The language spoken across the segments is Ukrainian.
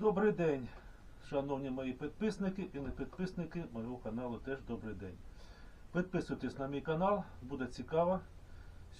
Добрий день, шановні мої підписники і не підписники мого каналу теж добрий день. Підписуйтесь на мій канал, буде цікаво.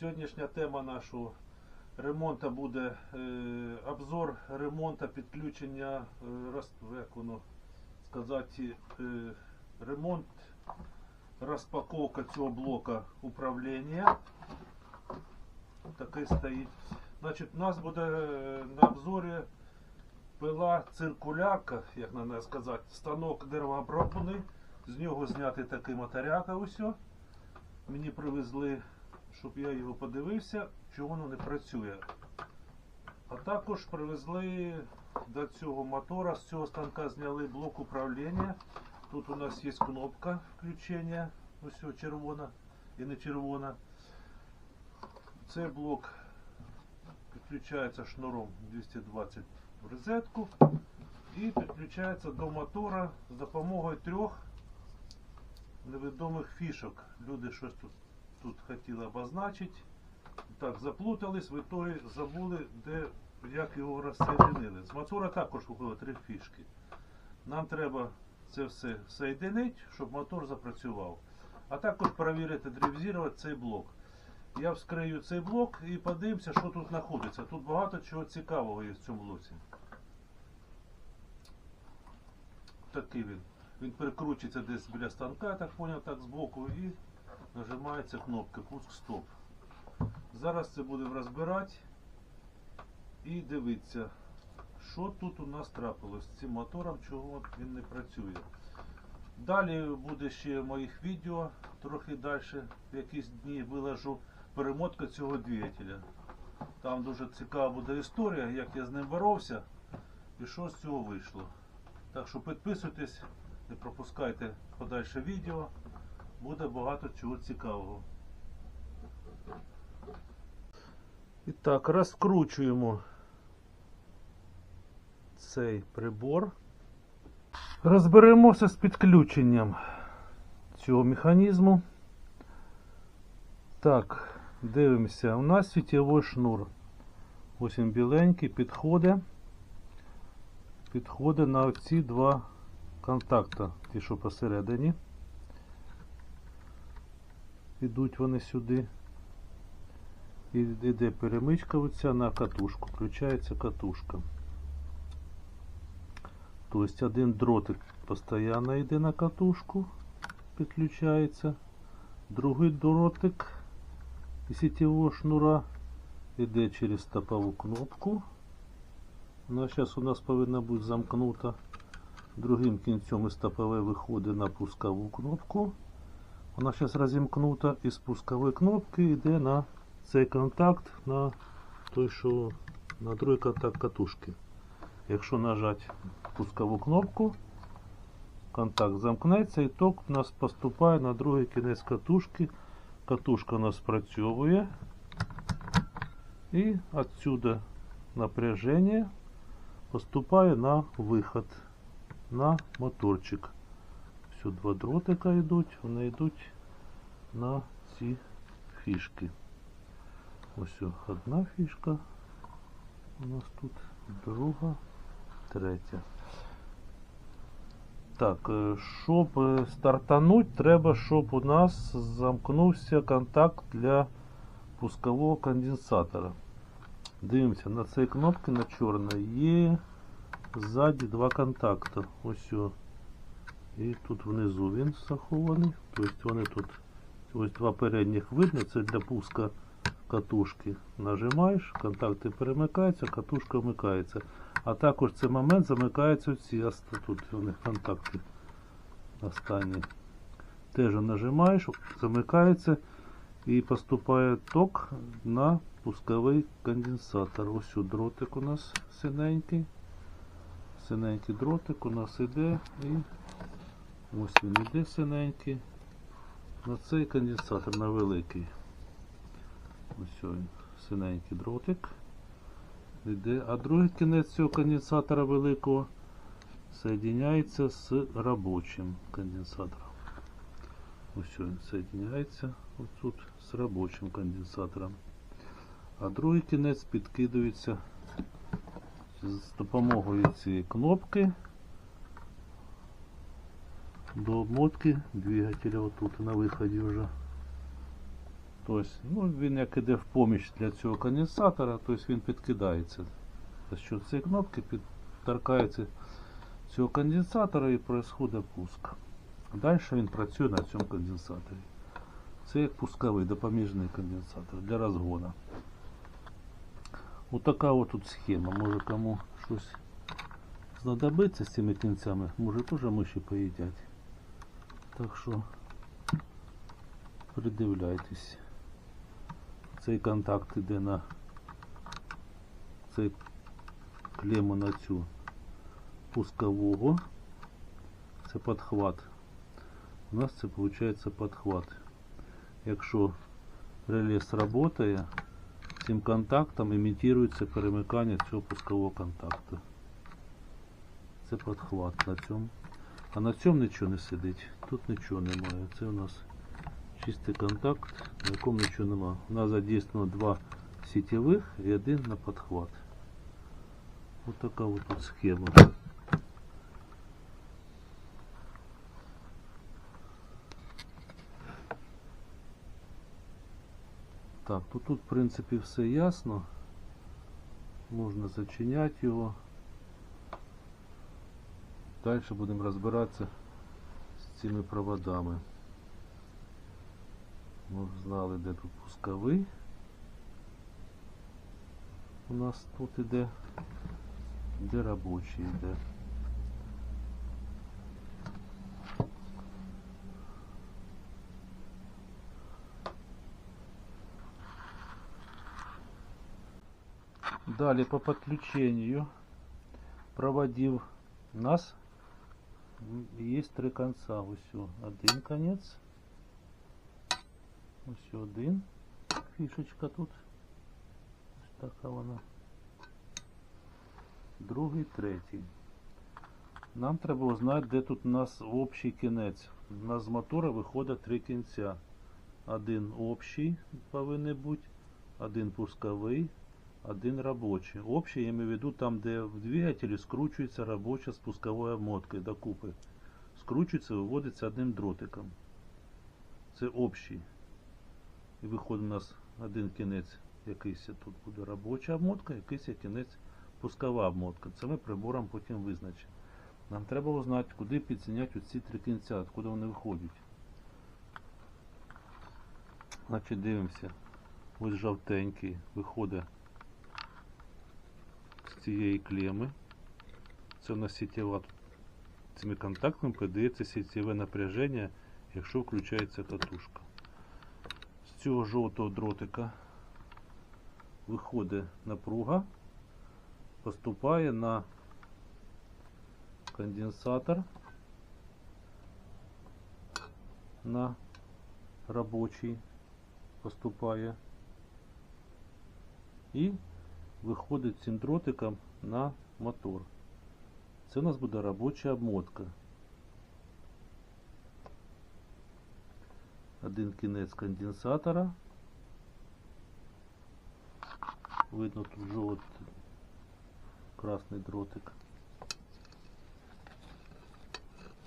Сьогоднішня тема нашого ремонту буде е, обзор ремонту підключення, е, як воно сказати, е, ремонт, розпаковка цього блока управління. Такий стоїть. Значить, у нас буде е, на обзорі пила циркулярка, як на неї сказати, станок деревооброблений. З нього зняти такий матеряка усьо. Мені привезли, щоб я його подивився, чого воно не працює. А також привезли до цього мотора, з цього станка зняли блок управління. Тут у нас є кнопка включення, ось червона і не червона. Цей блок підключається шнуром 220 в розетку і підключається до мотора з допомогою трьох невідомих фішок. Люди щось тут, тут хотіли обозначити. Так, заплутались, в ітогі забули, де, як його розсоєдинили. З мотора також виходило три фішки. Нам треба це все соєдинити, щоб мотор запрацював. А також перевірити, древізувати цей блок. Я вскрию цей блок і подивимося, що тут знаходиться. Тут багато чого цікавого є в цьому блоці. Такий він. Він перекручується десь біля станка, так поняв, так збоку, і нажимається кнопка пуск-стоп. Зараз це будемо розбирати і дивитися, що тут у нас трапилось з цим мотором, чого він не працює. Далі буде ще моїх відео, трохи далі, якісь дні виложу перемотка цього двигателя. Там дуже цікава буде історія, як я з ним боровся і що з цього вийшло. Так що підписуйтесь, не пропускайте подальше відео, буде багато чого цікавого. І так, розкручуємо цей прибор. Розберемося з підключенням цього механізму. Так, дивимося. У нас світовий шнур. Ось він біленький, підходить. Підходить на ці два контакти, ті, що посередині. Ідуть вони сюди. І йде перемичка оця на катушку. Включається катушка. Тобто один дротик постійно йде на катушку, підключається. Другий дротик із сетевого шнура йде через стопову кнопку. Вона зараз у нас повинна бути замкнута. Другим кінцем із стопової виходить на пускову кнопку. Вона зараз розімкнута і з пускової кнопки йде на цей контакт на той, що на другий контакт катушки. Якщо нажати пускову кнопку, контакт замкнеться і ток у нас поступає на другий кінець катушки. Катушка у нас спрацьовує. І отсюда напряжение поступає на виход на моторчик. Все, два дротика йдуть, вони йдуть на ці фішки. Ось одна фішка у нас тут, друга, третя. Так, е, щоб е, стартануть, треба, щоб у нас замкнувся контакт для пускового конденсатора. Дивимося, на цій кнопці на чорній є ззаді два контакти. Ось. І тут внизу він захований. Тобто вони тут ось два передніх видно, це для пуска катушки. Нажимаєш, контакти перемикаються, катушка вмикається. А також в цей момент замикаються ці тут у них контакти останні. Теж нажимаєш, замикається і поступає ток на пусковий конденсатор. Ось о, дротик у нас синенький. Синенький дротик у нас іде і ось він іде синенький. На цей конденсатор на великий. Ось він, синенький дротик. Іде. А другий кінець цього конденсатора великого соєдиняється з робочим конденсатором. Ось він соєдиняється ось з робочим конденсатором. А другий кінець підкидується з допомогою цієї кнопки до обмотки двигателя отут на виході вже. Тобто, ну, він як іде в поміч для цього конденсатора, тобто він підкидається. Що цієї кнопки підторкається цього конденсатора і відбувається пуск. Далі він працює на цьому конденсаторі. Це як пусковий допоміжний конденсатор для розгону. Отака от тут схема. Може кому щось знадобиться з цими кінцями, може теж миші поїдять. Так що придивляйтесь. Цей контакт іде на цей клему на цю пускового. Це подхват. У нас це виходить подхват. Якщо реле сработає, цим контактом імітується перемикання цього пускового контакту. Це подхват на цьому. А на цьому нічого не сидить. Тут нічого немає. Це у нас чистий контакт, на якому нічого немає. У нас задійснено два сітєвих і один на подхват. Ось така от тут схема. Так, то тут в принципі все ясно. Можна зачиняти його. Далі будемо розбиратися з цими проводами. Ми знали, де тут пусковий. У нас тут іде, де робочий йде. Далее по подключению проводив нас есть три конца. Ось один конец. Ось один. Фішечка тут. Ось така вона. Другий, третій. Нам треба узнати, де тут у нас общий кінець. У нас з мотора виходить три кінця. Один общий повинен бути, один пусковий, один робочий. Общий, я имею в виду там, де в двигателі скручується робоча спусковою обмоткою докупи. Скручується, виводиться одним дротиком. Це общий. І виходить у нас один кінець, якийсь тут буде робоча обмотка, якийсь кінець пускова обмотка. Це ми прибором потім визначимо. Нам треба узнати, куди підсіняти оці три кінця, откуда вони виходять. Значить, дивимося. Ось жовтенький виходить з цієї клеми. Це у нас сітєва. Цими контактами передається сітєве напряження, якщо включається катушка. Цього жовтого дротика виходить напруга, поступає на конденсатор на робочий поступає і виходить цим дротиком на мотор. Це у нас буде робоча обмотка. Один кінець конденсатора. Видно тут жовтий красний дротик.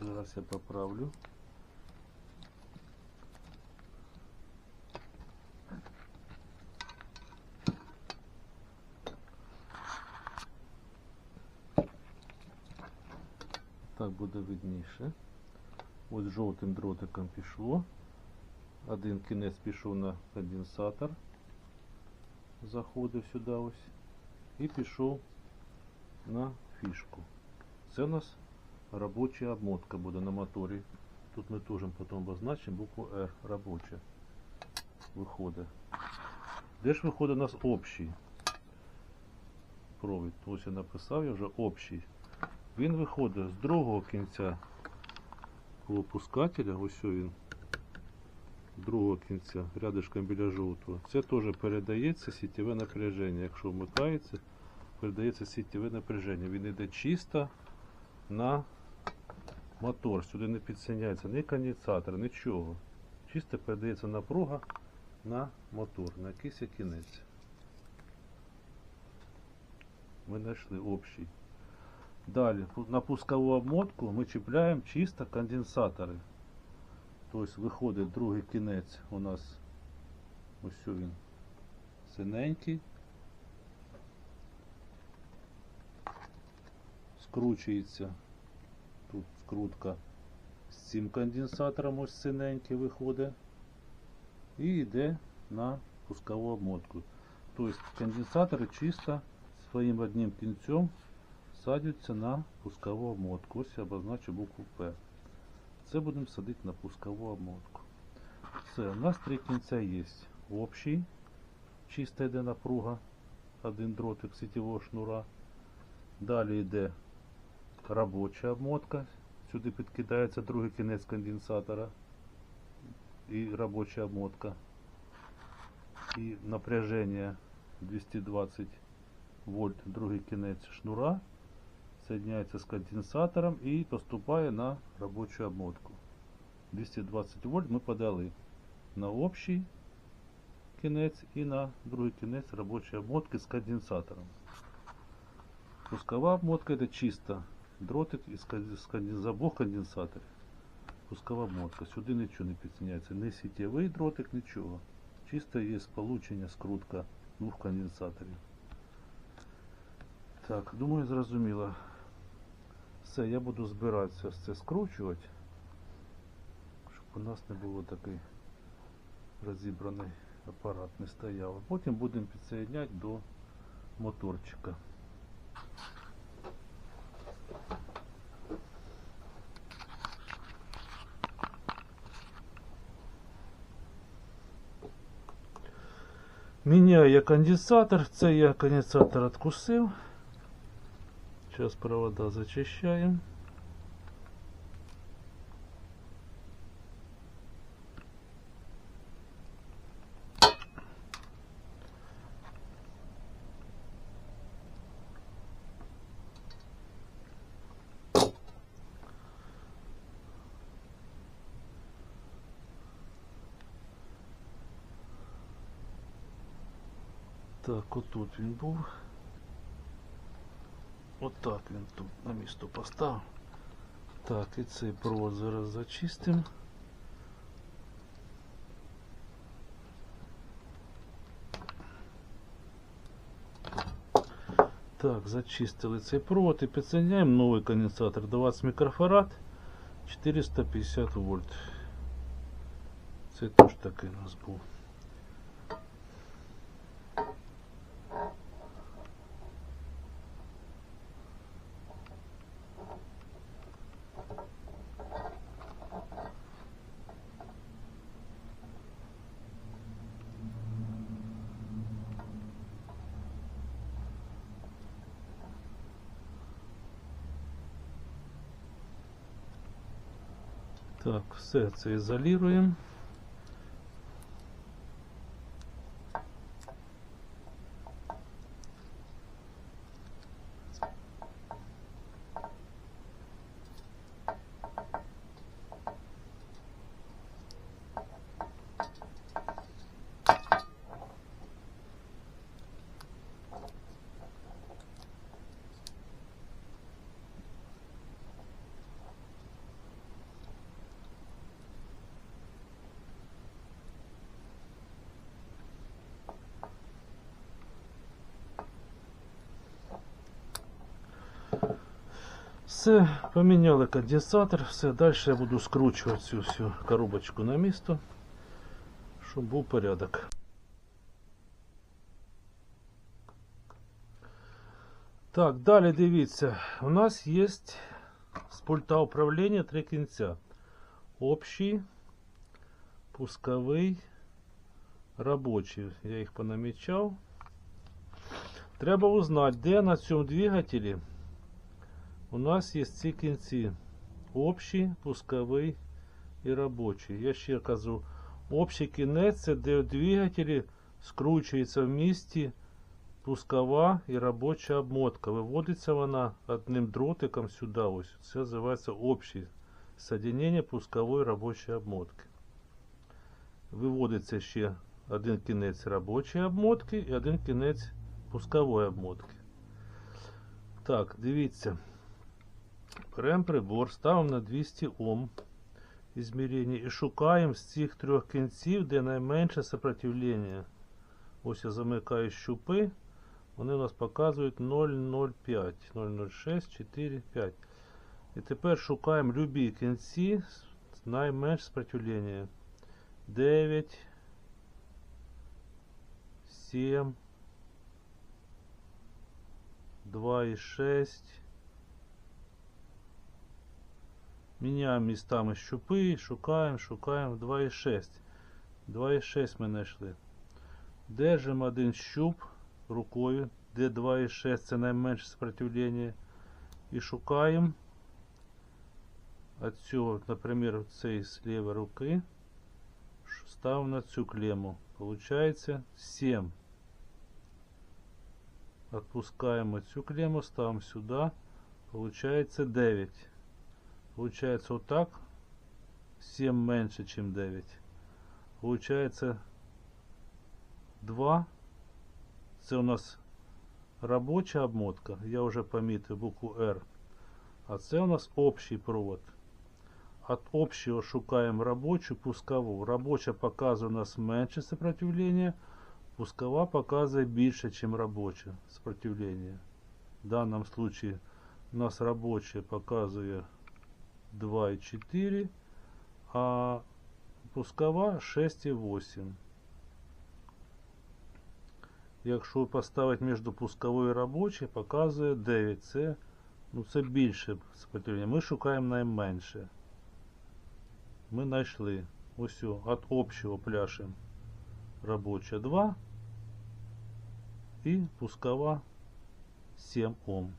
Зараз я поправлю. Так буде видніше. Ось жовтим дротиком пішло. Один кінець пішов на конденсатор. Заходив сюди ось. І пішов на фішку. Це у нас робоча обмотка буде на моторі. Тут ми теж потім обозначимо букву R робоча. Виходить. Де ж виходить у нас общий провід? Ось я написав я вже общий. Він виходить з другого кінця опускателя, ось він, другого кінця, рядишком біля жовтого. Це теж передається сітєве напряження. Якщо вмикається, передається сітєве напряження. Він йде чисто на мотор. Сюди не підсоняється ні конденсатор, нічого. Чисто передається напруга на мотор, на якийсь кінець. Ми знайшли общий. Далі на пускову обмотку ми чіпляємо чисто конденсатори. Тобто виходить другий кінець у нас ось він синенький. Скручується. Тут скрутка з цим конденсатором ось синенький виходить. І йде на пускову обмотку. Тобто конденсатори чисто своїм одним кінцем садяться на пускову обмотку. Ось я обозначу букву П. Це будемо садити на пускову обмотку. Все, у нас три кінця є. Общий, чиста йде напруга, один дротик сетевого шнура. Далі йде робоча обмотка. Сюди підкидається другий кінець конденсатора і робоча обмотка. І напряження 220 вольт, другий кінець шнура соединяется с конденсатором і поступає на робочу обмотку. 220 вольт ми подали на общий кінець і на другий кінець робочої обмотки з конденсатором. Пускова обмотка это чисто дротик із кон- з конден- з обох конденсаторів. Пускова обмотка. Сюди нічого не підсоединяється. Не сітєвий дротик, нічого. Чисто є сполучення, скрутка двох конденсаторів. Так, думаю, зрозуміло. Все, я буду збиратися це скручувати, щоб у нас не було такий розібраний апарат не стояв. Потім будемо підсоєдняти до моторчика. Міняю я конденсатор, це я конденсатор откусив. Сейчас провода зачищаем. Так, отут він був. Отак він тут на місто поставив. Так, і цей провод зараз зачистимо. Так, зачистили цей провод і підсоединяємо новий конденсатор 20 мікрофарад 450 вольт. Це теж такий у нас був. Так, все це ізолюємо. Все, поміняли конденсатор, все, далі я буду скручувати цю всю коробочку на місто, щоб був порядок. Так, далі дивіться, у нас є з пульта управління три кінця. Общий, пусковий, робочий. Я їх понамічав. Треба узнати, де на цьому двигателі у нас є ці кінці. Общий, пусковий і робочий. Я ще кажу, общий кінець це де в двигателі скручується в місті пускова і робоча обмотка. Виводиться вона одним дротиком сюди. Ось. Це називається общий соединення пускової і робочої обмотки. Виводиться ще один кінець робочої обмотки і один кінець пускової обмотки. Так, дивіться. Беремо прибор, ставимо на 200 Ом ізмірення і шукаємо з цих трьох кінців, де найменше сопротивлення. Ось я замикаю щупи. Вони у нас показують 0,05, 0,06, 4, 5. І тепер шукаємо любі кінці з найменше сопротивлення. 9, 7, 2,6. Міняємо містами щупи, шукаємо, шукаємо 2,6. 2,6 ми знайшли. Держимо один щуп рукою, де 2,6 це найменше сопротивлення. І шукаємо от цього, наприклад, цей з лівої руки. Ставимо на цю клемму. Получається 7. Отпускаємо цю клемму, ставимо сюди. Получається 9. Получается вот так. 7 меньше, чем 9. Получается 2. Це у нас робоча обмотка. Я вже помітив букву R. А це у нас общий провод. От общего шукаємо робочу, пускову. Робоча показує у нас менше сопротивлення. Пускова показує більше, ніж робоче сопротивлення. В даному случае у нас робоче показує 2,4, а пускова 6,8. Якщо поставити між пусковою і робочою, показує 9. Це, ну, це більше сопротивлення. Ми шукаємо найменше. Ми знайшли. Ось від общого пляшем робоча 2 і пускова 7 Ом.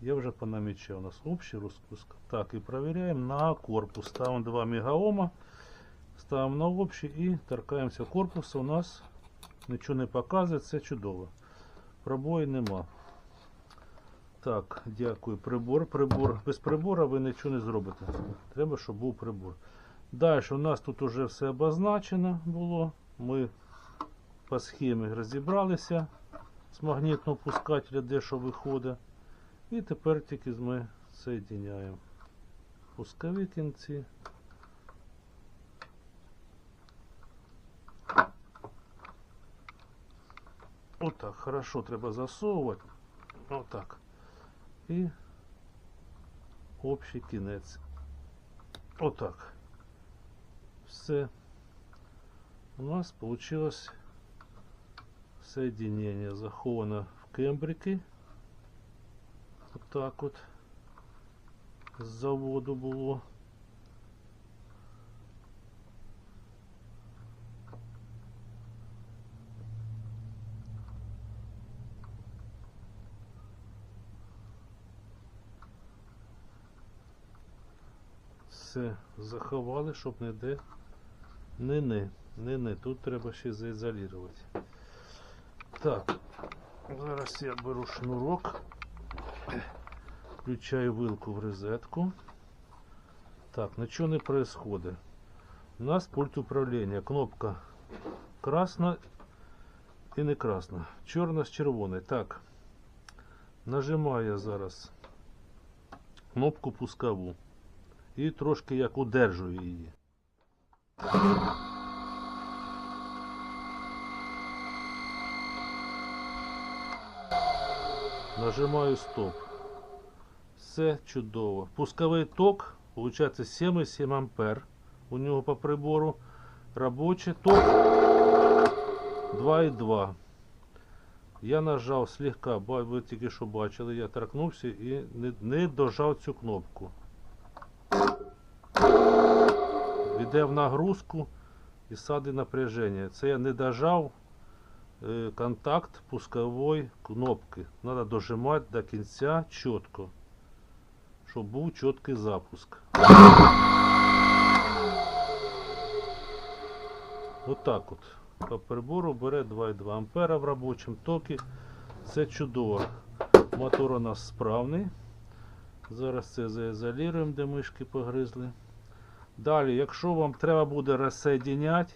Я вже понамічав у нас общий розпуск. Так, і перевіряємо на корпус. Ставимо 2 мегаома, ставимо на общий і торкаємося корпусу. У нас нічого не показує, це чудово. Пробою нема. Так, дякую. Прибор. Прибор. Без прибора ви нічого не зробите. Треба, щоб був прибор. Далі у нас тут вже все обозначено було. Ми по схемі розібралися з магнітного пускателя, де що виходить. І тепер тільки ми соєдиняємо пускові кінці. Отак, хорошо треба засовувати. Отак. І общий кінець. Отак. Все. У нас получилось соединение заховано в кембрики. Отак от з заводу було. Все заховали, щоб не де не не, не не. Тут треба ще заізолювати. Так, зараз я беру шнурок. Включаю вилку в розетку. Так, нічого не происходит. У нас пульт управління. Кнопка красна і не красна. Чорна з червоною. Так. Нажимаю я зараз кнопку пускову. І трошки як удержую її. Нажимаю стоп. Все чудово. Пусковий ток, виходить 7,7 ампер. У нього по прибору. Робочий ток 2,2. Я нажав слегка, ви тільки що бачили, я торкнувся і не, не дожав цю кнопку. Йде в нагрузку і сади напряження. Це я не дожав е, контакт пускової кнопки. Треба дожимати до кінця чітко щоб був чіткий запуск. Отак от. По прибору бере 2,2 ампера в робочому токі. Це чудово. Мотор у нас справний. Зараз це заізолюємо, де мишки погризли. Далі, якщо вам треба буде розсоєдиняти,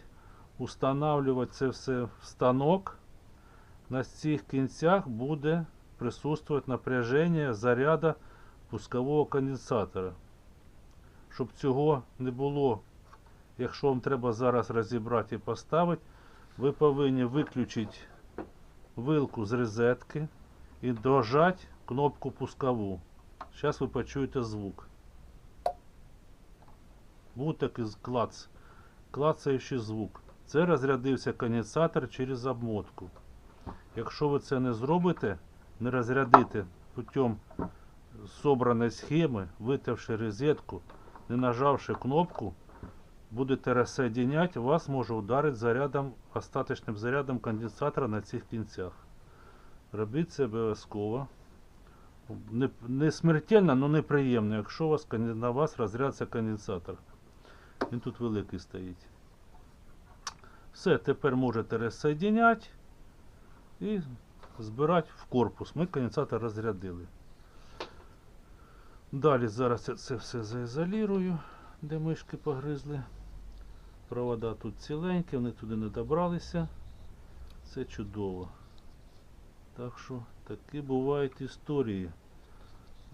устанавливати це все в станок, на цих кінцях буде присутствовать напряжение заряда пускового конденсатора. Щоб цього не було, якщо вам треба зараз розібрати і поставити, ви повинні виключити вилку з розетки і дожати кнопку пускову. Зараз ви почуєте звук. Був такий клац, клацаючий звук. Це розрядився конденсатор через обмотку. Якщо ви це не зробите, не розрядите путем собраної схеми, витявши розетку, не нажавши кнопку, будете розсоединяти, вас може ударити зарядом, остаточним зарядом конденсатора на цих кінцях. Робіть це обов'язково. Не, не смертельно, але неприємно, якщо у вас, на вас розрядиться конденсатор. Він тут великий стоїть. Все, тепер можете розсоединяти і збирати в корпус. Ми конденсатор розрядили. Далі зараз я це все заізолірую, де мишки погризли. Провода тут ціленькі, вони туди не добралися. Це чудово. Так що такі бувають історії.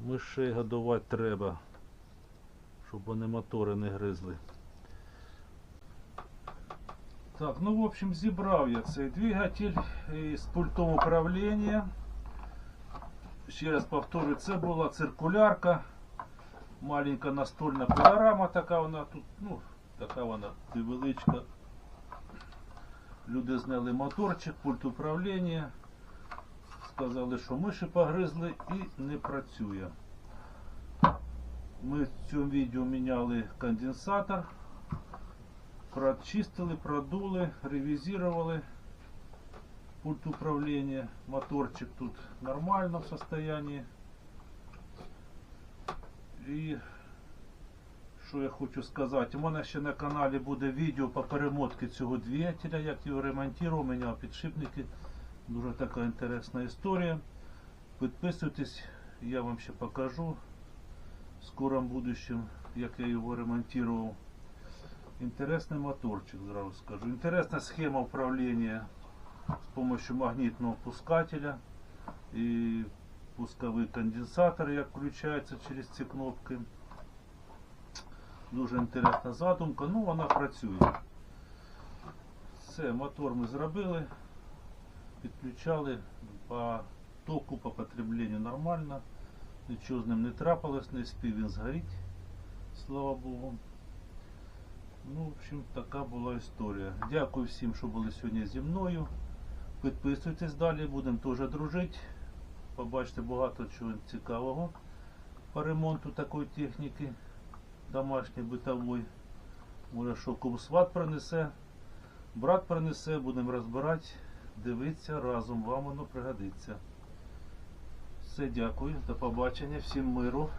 Мишей годувати треба, щоб вони мотори не гризли. Так, ну в общем зібрав я цей двигатель із пультом управління. Ще раз повторюю, це була циркулярка. Маленька настольна пилорама, така вона тут, ну, така вона невеличка. Люди зняли моторчик, пульт управління. Сказали, що миші погризли і не працює. Ми в цьому відео міняли конденсатор. Прочистили, продули, ревизировали пульт управления. Моторчик тут нормально в состоянии. І що я хочу сказати, у мене ще на каналі буде відео по перемотці цього двигателя, як його ремонтував, міняв підшипники. Дуже така інтересна історія. Підписуйтесь, я вам ще покажу в скором будущем, як я його ремонтував. Интересный моторчик, сразу скажу. Интересная схема управления с помощью магнитного пускателя и пусковий конденсатор, як включається через ці кнопки. Дуже інтересна задумка, ну вона працює. Все, мотор ми зробили, підключали по току, по потребленню нормально. Нічого з ним не трапилось, не спів він згоріть, слава Богу. Ну, в общем, така була історія. Дякую всім, що були сьогодні зі мною. Підписуйтесь далі, будемо теж дружити. Побачите багато чого цікавого по ремонту такої техніки домашньої битової. Може, що кумсват принесе, брат принесе, будемо розбирати, дивитися разом, вам воно пригодиться. Все, дякую, до побачення, всім миру.